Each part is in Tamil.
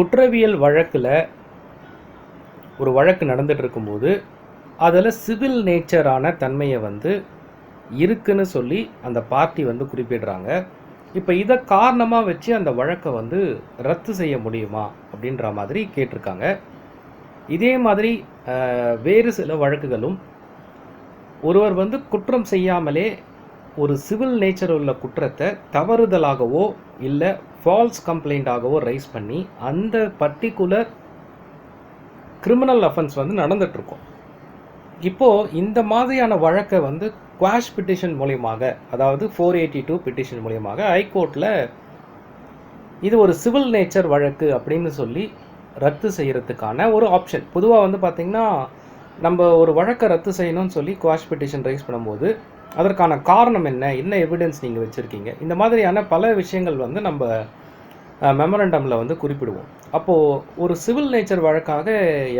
குற்றவியல் வழக்கில் ஒரு வழக்கு நடந்துட்டு இருக்கும்போது அதில் சிவில் நேச்சரான தன்மையை வந்து இருக்குன்னு சொல்லி அந்த பார்ட்டி வந்து குறிப்பிடுறாங்க. இப்போ இதை காரணமாக வச்சு அந்த வழக்கை வந்து ரத்து செய்ய முடியுமா அப்படின்ற மாதிரி கேட்டிருக்காங்க இதே மாதிரி வேறு சில வழக்குகளும் ஒருவர் வந்து குற்றம் செய்யாமலே ஒரு சிவில் நேச்சர் உள்ள குற்றத்தை தவறுதலாகவோ இல்லை ஃபால்ஸ் கம்ப்ளைண்ட்டாகவோ ரைஸ் பண்ணி அந்த பர்டிகுலர் கிரிமினல் அஃபென்ஸ் வந்து நடந்துகிட்ருக்கோம் இப்போது இந்த மாதிரியான வழக்கை வந்து குவாஷ் பிட்டிஷன் மூலியமாக அதாவது ஃபோர் எயிட்டி டூ பிட்டிஷன் மூலியமாக ஹைகோர்ட்டில் இது ஒரு சிவில் நேச்சர் வழக்கு அப்படின்னு சொல்லி ரத்து செய்கிறதுக்கான ஒரு ஆப்ஷன் பொதுவாக வந்து பார்த்திங்கன்னா நம்ம ஒரு வழக்கை ரத்து செய்யணும்னு சொல்லி குவாஷ் பிட்டிஷன் ரைஸ் பண்ணும்போது அதற்கான காரணம் என்ன? என்ன எவிடன்ஸ் நீங்கள் வச்சுருக்கீங்க? இந்த மாதிரியான பல விஷயங்கள் வந்து நம்ம மெமரண்டமில் வந்து குறிப்பிடுவோம். அப்போது ஒரு சிவில் நேச்சர் வழக்காக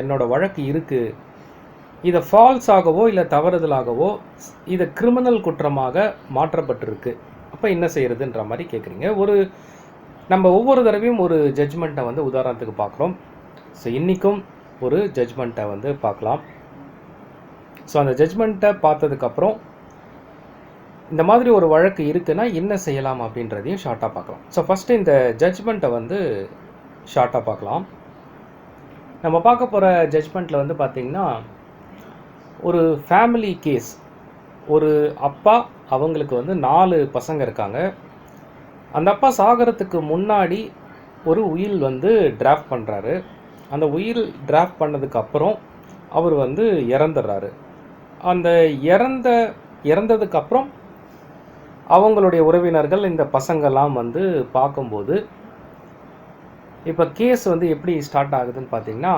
என்னோட வழக்கு இருக்குது இதை ஃபால்ஸ் ஆகவோ இல்லை தவறுதலாகவோ இதை கிரிமினல் குற்றமாக மாற்றப்பட்டிருக்கு. அப்போ என்ன செய்கிறதுன்ற மாதிரி கேட்குறீங்க ஒரு நம்ம ஒவ்வொரு தடவையும் ஒரு ஜட்ஜ்மெண்ட்டை வந்து உதாரணத்துக்கு பார்க்குறோம் ஸோ இன்றைக்கும் ஒரு ஜட்ஜ்மெண்ட்டை வந்து பார்க்கலாம் ஸோ அந்த ஜட்ஜ்மெண்ட்டை பார்த்ததுக்கப்புறம் இந்த மாதிரி ஒரு வழக்கு இருக்குன்னா என்ன செய்யலாம் அப்படின்றதையும் ஷார்ட்டாக பார்க்கலாம். ஸோ ஃபஸ்ட்டு இந்த ஜட்ஜ்மெண்ட்டை வந்து ஷார்ட்டாக பார்க்கலாம். நம்ம பார்க்க போகிற ஜட்ஜ்மெண்ட்டில் வந்து பார்த்திங்கன்னா ஒரு ஃபேமிலி கேஸ் ஒரு அப்பா அவங்களுக்கு வந்து நாலு பசங்க இருக்காங்க. அந்த அப்பா சாகரத்துக்கு முன்னாடி ஒரு உயில் வந்து டிராஃப்ட் பண்ணுறாரு அந்த உயில் டிராஃப்ட் பண்ணதுக்கு அப்புறம் அவர் வந்து இறந்துடுறாரு. அந்த இறந்த இறந்ததுக்கப்புறம் அவங்களுடைய உறவினர்கள் இந்த பசங்கள்லாம் வந்து பார்க்கும்போது இப்போ கேஸ் வந்து எப்படி ஸ்டார்ட் ஆகுதுன்னு பார்த்தீங்கன்னா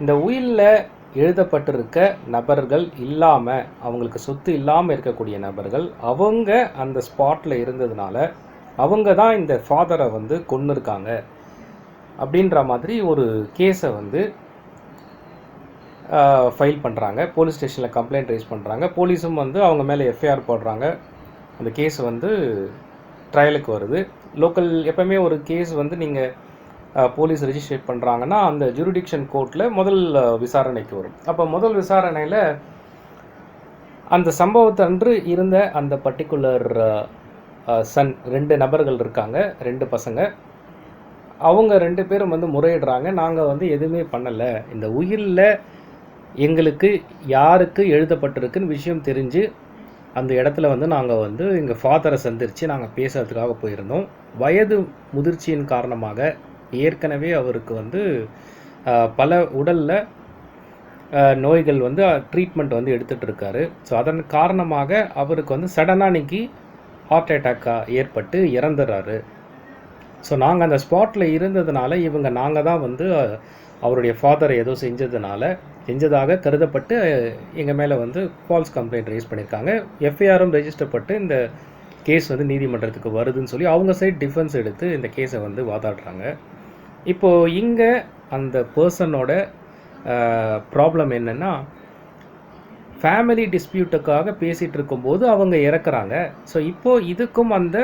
இந்த உயிலில் எழுதப்பட்டிருக்க நபர்கள் இல்லாமல் அவங்களுக்கு சொத்து இல்லாமல் இருக்கக்கூடிய நபர்கள் அவங்க அந்த ஸ்பாட்டில் இருந்ததுனால அவங்க தான் இந்த ஃபாதரை வந்து கொன்று இருக்காங்க அப்படின்ற மாதிரி ஒரு கேஸை வந்து ஃபைல் பண்ணுறாங்க போலீஸ் ஸ்டேஷனில் கம்ப்ளைண்ட் ரைஸ் பண்ணுறாங்க போலீஸும் வந்து அவங்க மேலே எஃப்ஐஆர் போடுறாங்க. அந்த கேஸ் வந்து ட்ரையலுக்கு வருது. லோக்கல் எப்பவுமே ஒரு கேஸ் வந்து நீங்கள் போலீஸ் ரெஜிஸ்ட்ரேட் பண்ணுறாங்கன்னா அந்த ஜூரிடிக்ஷன் கோர்ட்டில் முதல் விசாரணைக்கு வரும். அப்போ முதல் விசாரணையில் அந்த சம்பவத்தன்று இருந்த அந்த பர்டிகுலர் சன் ரெண்டு நபர்கள் இருக்காங்க ரெண்டு பசங்க. அவங்க ரெண்டு பேரும் வந்து முறையிடுறாங்க. நாங்கள் வந்து எதுவுமே பண்ணலை. இந்த உயிரில் எங்களுக்கு யாருக்கு எழுதப்பட்டிருக்குன்னு விஷயம் தெரிஞ்சு அந்த இடத்துல வந்து நாங்கள் வந்து எங்கள் ஃபாதரை சந்திரித்து நாங்கள் பேசுறதுக்காக போயிருந்தோம். வயது முதிர்ச்சியின் காரணமாக ஏற்கனவே அவருக்கு வந்து பல உடலில் நோய்கள் வந்து ட்ரீட்மெண்ட் வந்து எடுத்துகிட்டு இருக்காரு. ஸோ அதன் காரணமாக அவருக்கு வந்து சடனாக இன்னைக்கு ஹார்ட் அட்டாக்காக ஏற்பட்டு இறந்துடுறாரு ஸோ நாங்கள் அந்த ஸ்பாட்டில் இருந்ததுனால இவங்க நாங்கள் தான் வந்து அவருடைய ஃபாதரை ஏதோ செஞ்சதுனால செஞ்சதாக கருதப்பட்டு எங்கள் மேலே வந்து ஃபால்ஸ் கம்ப்ளைண்ட் ரைஸ் பண்ணியிருக்காங்க எஃப்ஐஆரும் ரெஜிஸ்டர் பட்டு இந்த கேஸ் வந்து நீதிமன்றத்துக்கு வருதுன்னு சொல்லி அவங்க சைட் டிஃபென்ஸ் எடுத்து இந்த கேஸை வந்து வாதாடுறாங்க. இப்போது இங்கே அந்த பர்சனோட ப்ராப்ளம் என்னென்னா ஃபேமிலி டிஸ்பியூட்டுக்காக பேசிகிட்டு இருக்கும்போது அவங்க இறக்குறாங்க. ஸோ இப்போது இதுக்கும் அந்த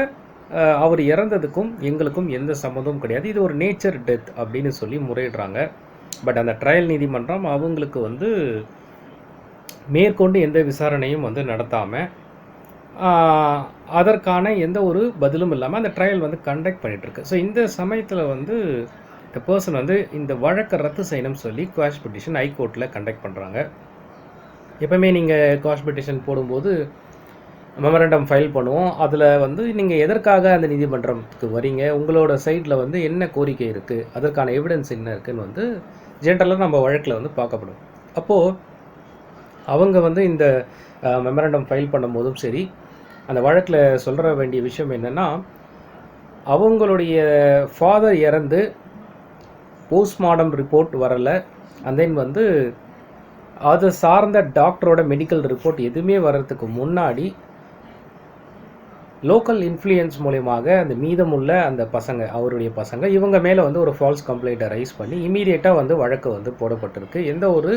அவர் இறந்ததுக்கும் எங்களுக்கும் எந்த சம்மந்தமும் கிடையாது. இது ஒரு நேச்சர் டெத் அப்படின்னு சொல்லி முறையிடுறாங்க. பட் அந்த ட்ரையல் நீதிமன்றம் அவங்களுக்கு வந்து மேற்கொண்டு எந்த விசாரணையும் வந்து நடத்தாமல் அதற்கான எந்த ஒரு பதிலும் இல்லாமல் அந்த ட்ரையல் வந்து கண்டக்ட் பண்ணிகிட்ருக்கு ஸோ இந்த சமயத்தில் வந்து இந்த பர்சன் வந்து இந்த வழக்கை ரத்து செய்யணும்னு சொல்லி குவாஷ் பெட்டிஷன் ஹைகோர்ட்டில் கண்டக்ட் பண்ணுறாங்க எப்போவுமே நீங்கள் குவாஷ் பெட்டிஷன் போடும்போது மெமரண்டம் ஃபைல் பண்ணுவோம். அதில் வந்து நீங்கள் எதற்காக அந்த நீதிமன்றத்துக்கு வரீங்க உங்களோட சைட்டில் வந்து என்ன கோரிக்கை இருக்குது அதற்கான எவிடன்ஸ் என்ன இருக்குன்னு வந்து ஜென்ரலாக நம்ம வழக்கில் வந்து பார்க்கப்படும். அப்போது அவங்க வந்து இந்த மெமரண்டம் ஃபைல் பண்ணும்போதும் சரி அந்த வழக்கில் சொல்கிற வேண்டிய விஷயம் என்னென்னா அவங்களுடைய ஃபாதர் இறந்து போஸ்ட்மார்டம் ரிப்போர்ட் வரலை. அண்ட் தென் வந்து அது சார்ந்த டாக்டரோட மெடிக்கல் ரிப்போர்ட் எதுவுமே வர்றதுக்கு முன்னாடி லோக்கல் இன்ஃப்ளூயன்ஸ் மூலியமாக அந்த மீதமுள்ள அந்த பசங்க அவருடைய பசங்க இவங்க மேலே வந்து ஒரு ஃபால்ஸ் கம்ப்ளைண்ட்டை ரைஸ் பண்ணி இமீடியட்டாக வந்து வழக்கு வந்து போடப்பட்டிருக்கு. எந்த ஒரு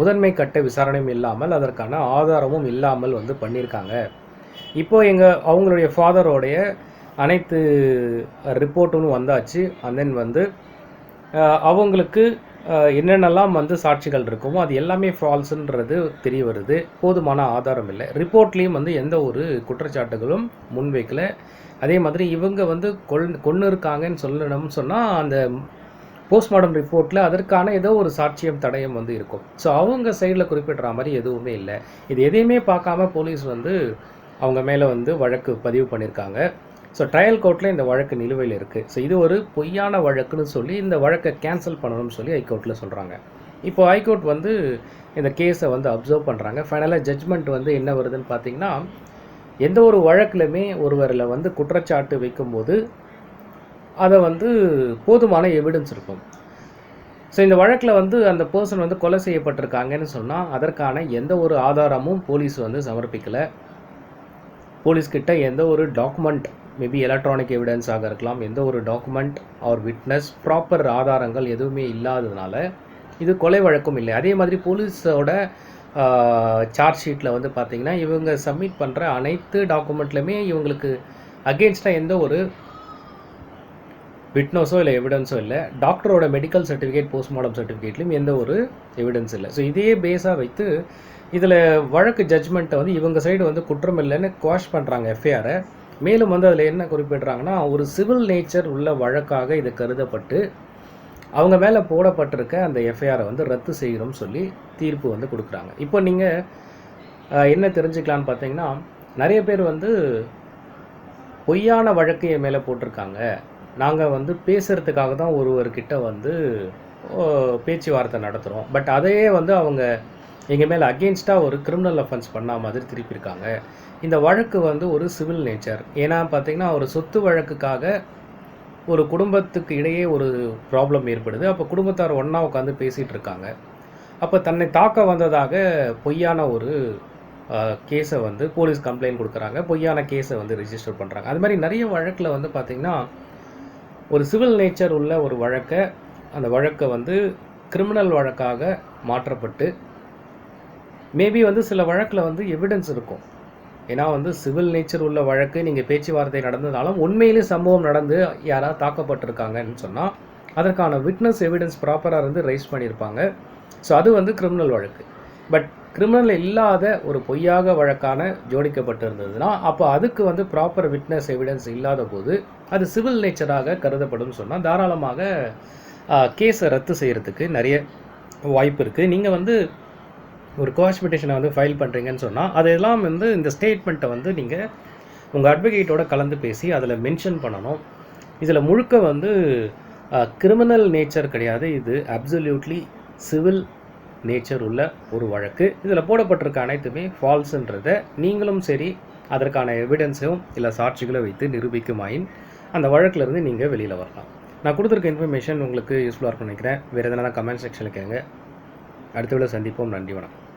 முதன்மை கட்ட விசாரணையும் இல்லாமல் அதற்கான ஆதாரமும் இல்லாமல் வந்து பண்ணியிருக்காங்க. இப்போ எங்கள் அவங்களுடைய ஃபாதரோடைய அனைத்து ரிப்போர்ட்டும் வந்தாச்சு. அண்ட் தென் வந்து அவங்களுக்கு என்னென்னலாம் வந்து சாட்சிகள் இருக்குமோ அது எல்லாமே ஃபால்ஸுன்றது தெரிய வருது. போதுமான ஆதாரம் இல்லை. ரிப்போர்ட்லேயும் வந்து எந்த ஒரு குற்றச்சாட்டுகளும் முன்வைக்கல. அதே மாதிரி இவங்க வந்து கொல் கொன்று இருக்காங்கன்னு சொல்லணும்னு சொன்னால் அந்த போஸ்ட்மார்டம் ரிப்போர்ட்டில் அதற்கான ஏதோ ஒரு சாட்சியம் தடயம் வந்து இருக்கும். ஸோ அவங்க சைடில் குறிப்பிடுற மாதிரி எதுவுமே இல்லை. இது எதையுமே பார்க்காம போலீஸ் வந்து அவங்க மேலே வந்து வழக்கு பதிவு பண்ணியிருக்காங்க ஸோ ட்ரையல் கோர்ட்டில் இந்த வழக்கு நிலுவையில் இருக்குது ஸோ இது ஒரு பொய்யான வழக்குன்னு சொல்லி இந்த வழக்கை கேன்சல் பண்ணணும்னு சொல்லி ஹைகோர்ட்டில் சொல்கிறாங்க இப்போ ஹைகோர்ட் வந்து இந்த கேஸை வந்து அப்சர்வ் பண்ணுறாங்க ஃபைனலாக ஜட்ஜ்மெண்ட் வந்து என்ன வருதுன்னு பார்த்தீங்கன்னா எந்த ஒரு வழக்குலையுமே ஒருவரில் வந்து குற்றச்சாட்டு வைக்கும்போது அதை வந்து போதுமான எவிடன்ஸ் இருக்கும். ஸோ இந்த வழக்கில் வந்து அந்த பர்சன் வந்து கொலை செய்யப்பட்டிருக்காங்கன்னு சொன்னால் அதற்கான எந்த ஒரு ஆதாரமும் போலீஸ் வந்து சமர்ப்பிக்கலை. போலீஸ்கிட்ட எந்த ஒரு டாக்குமெண்ட் மேபி எலக்ட்ரானிக் எவிடன்ஸாக இருக்கலாம். எந்த ஒரு டாக்குமெண்ட் ஆர் விட்னஸ் ப்ராப்பர் ஆதாரங்கள் எதுவுமே இல்லாததுனால இது கொலை வழக்கம் இல்லை. அதே மாதிரி போலீஸோட சார்ஜ் ஷீட்டில் வந்து பார்த்தீங்கன்னா இவங்க சப்மிட் பண்ணுற அனைத்து டாக்குமெண்ட்லையுமே இவங்களுக்கு அகேன்ஸ்டாக எந்த ஒரு விட்னஸோ இல்லை எவிடன்ஸோ இல்லை டாக்டரோட மெடிக்கல் சர்டிஃபிகேட் போஸ்ட்மார்டம் சர்டிஃபிகேட்லையும் எந்த ஒரு எவிடன்ஸ் இல்லை. ஸோ இதே பேஸாக வைத்து இதில் வழக்கு ஜட்ஜ்மெண்ட்டை வந்து இவங்க சைடு வந்து குற்றம் இல்லைன்னு குவாஷ் பண்ணுறாங்க எஃப்ஐஆரை மேலும் வந்து அதில் என்ன குறிப்பிடுறாங்கன்னா ஒரு சிவில் நேச்சர் உள்ள வழக்காக இது கருதப்பட்டு அவங்க மேலே போடப்பட்டிருக்க அந்த எஃப்ஐஆரை வந்து ரத்து செய்கிறோம்னு சொல்லி தீர்ப்பு வந்து கொடுக்குறாங்க. இப்போ நீங்கள் என்ன தெரிஞ்சுக்கலான்னு பார்த்தீங்கன்னா நிறைய பேர் வந்து பொய்யான வழக்கு என் மேலே போட்டிருக்காங்க. நாங்கள் வந்து பேசுகிறதுக்காக தான் ஒருவர்கிட்ட வந்து பேச்சுவார்த்தை நடத்துகிறோம் பட் அதையே வந்து அவங்க எங்கள் மேலே அகெயின்ஸ்டாக ஒரு கிரிமினல் அஃபென்ஸ் பண்ண மாதிரி திருப்பியிருக்காங்க. இந்த வழக்கு வந்து ஒரு சிவில் நேச்சர் ஏன்னா பார்த்தீங்கன்னா ஒரு சொத்து வழக்குக்காக ஒரு குடும்பத்துக்கு இடையே ஒரு ப்ராப்ளம் ஏற்படுது. அப்போ குடும்பத்தார் ஒன்றா உட்காந்து பேசிகிட்டு இருக்காங்க. அப்போ தன்னை தாக்க வந்ததாக பொய்யான ஒரு கேஸை வந்து போலீஸ் கம்ப்ளைண்ட் கொடுக்குறாங்க. பொய்யான கேஸை வந்து ரிஜிஸ்டர் பண்ணுறாங்க அது மாதிரி நிறைய வழக்கில் வந்து பார்த்திங்கன்னா ஒரு சிவில் நேச்சர் உள்ள ஒரு வழக்கை அந்த வழக்கை வந்து கிரிமினல் வழக்காக மாற்றப்பட்டு மேபி வந்து சில வழக்கில் வந்து எவிடன்ஸ் இருக்கும். ஏன்னா வந்து சிவில் நேச்சர் உள்ள வழக்கு நீங்கள் பேச்சுவார்த்தை நடந்ததாலும் உண்மையிலே சம்பவம் நடந்து யாராவது தாக்கப்பட்டிருக்காங்கன்னு சொன்னால் அதற்கான விட்னஸ் எவிடன்ஸ் ப்ராப்பராக இருந்து ரைஸ் பண்ணியிருப்பாங்க ஸோ அது வந்து கிரிமினல் வழக்கு. பட் கிரிமினல் இல்லாத ஒரு பொய்யாக வழக்கான ஜோடிக்கப்பட்டிருந்ததுன்னா அப்போ அதுக்கு வந்து ப்ராப்பர் விட்னஸ் எவிடன்ஸ் இல்லாத போது அது சிவில் நேச்சராக கருதப்படும் சொன்னால் தாராளமாக கேஸை ரத்து செய்கிறதுக்கு நிறைய வாய்ப்பு இருக்குது நீங்கள் வந்து ஒரு கோஷ் வந்து ஃபைல் பண்ணுறீங்கன்னு சொன்னால் அதெல்லாம் வந்து இந்த ஸ்டேட்மெண்ட்டை வந்து நீங்கள் உங்கள் அட்வொகேட்டோட கலந்து பேசி அதில் மென்ஷன் பண்ணணும். இதில் முழுக்க வந்து கிரிமினல் நேச்சர் கிடையாது. இது அப்சல்யூட்லி சிவில் நேச்சர் உள்ள ஒரு வழக்கு. இதில் போடப்பட்டிருக்க அனைத்துமே ஃபால்ஸுன்றதை நீங்களும் சரி அதற்கான எவிடன்ஸையும் இல்லை சாட்சிகளை வைத்து நிரூபிக்குமாயின் அந்த வழக்கிலிருந்து நீங்கள் வெளியில் வரலாம். நான் கொடுத்துருக்க இன்ஃபர்மேஷன் உங்களுக்கு யூஸ்ஃபுல்லாக இருக்கும்னு நினைக்கிறேன். வேறு எதனா கமெண்ட் செக்ஷனில் கேளுங்க. அடுத்த விட சந்திப்போம். நன்றி வணக்கம்.